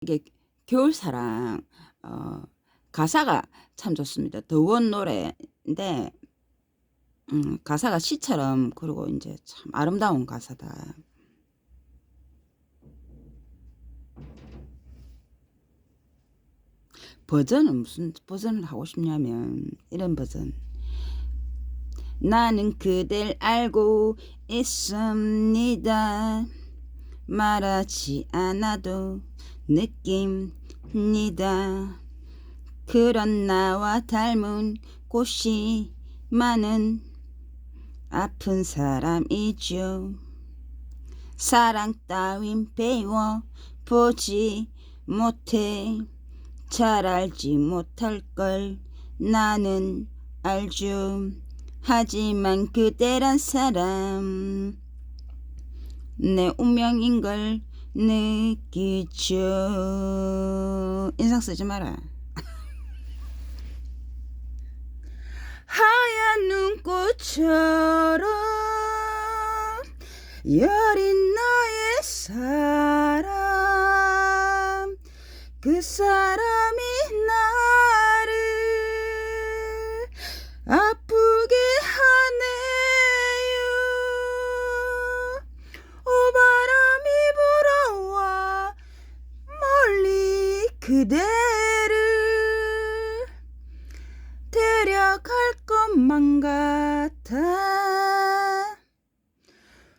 이게 겨울사랑 어 가사가 참 좋습니다. 더원 노래인데 음 가사가 시처럼 그리고 인제 참 아름다운 가사다. 버전은 무슨 버전을 하고 싶냐면 이런 버전. 나는 그댈 알고 있습니다. 말하지 않아도 느낍니다. 그런 나와 닮은 곳이 많은 아픈 사람이죠. 사랑 따윈 배워 보지 못해 잘 알지 못할 걸 나는 알죠. 하지만 그대란 사람 내 운명인 걸 느끼죠. 인상 쓰지 마라. 하얀 눈꽃처럼 여린 나의 사람 그 사람 그대를 데려갈 것만 같아.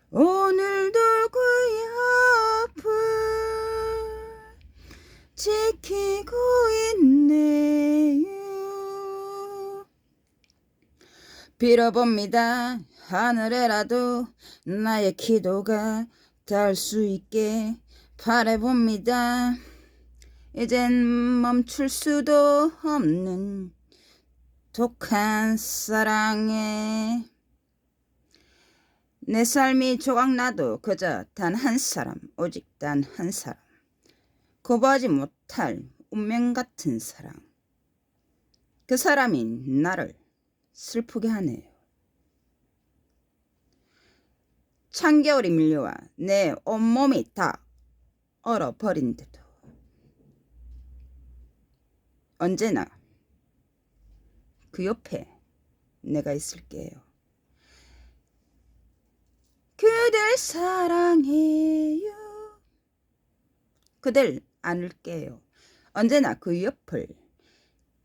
오늘도 그 옆을 지키고 있네요. 빌어봅니다. 하늘에라도 나의 기도가 닿을 수 있게 바래봅니다 이젠 멈출 수도 없는 독한 사랑에. 내 삶이 조각나도 그저 단 한 사람 오직 단 한 사람. 거부하지 못할 운명 같은 사랑. 그 사람이 나를 슬프게 하네요. 찬겨울이 밀려와 내 온몸이 다 얼어버린데도 언제나 그 옆에 내가 있을게요. 그댈 사랑해요. 그댈 안을게요. 언제나 그 옆을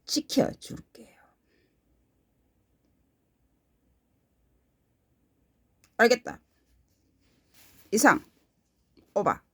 지켜줄게요. 알겠다. 이상, 오바.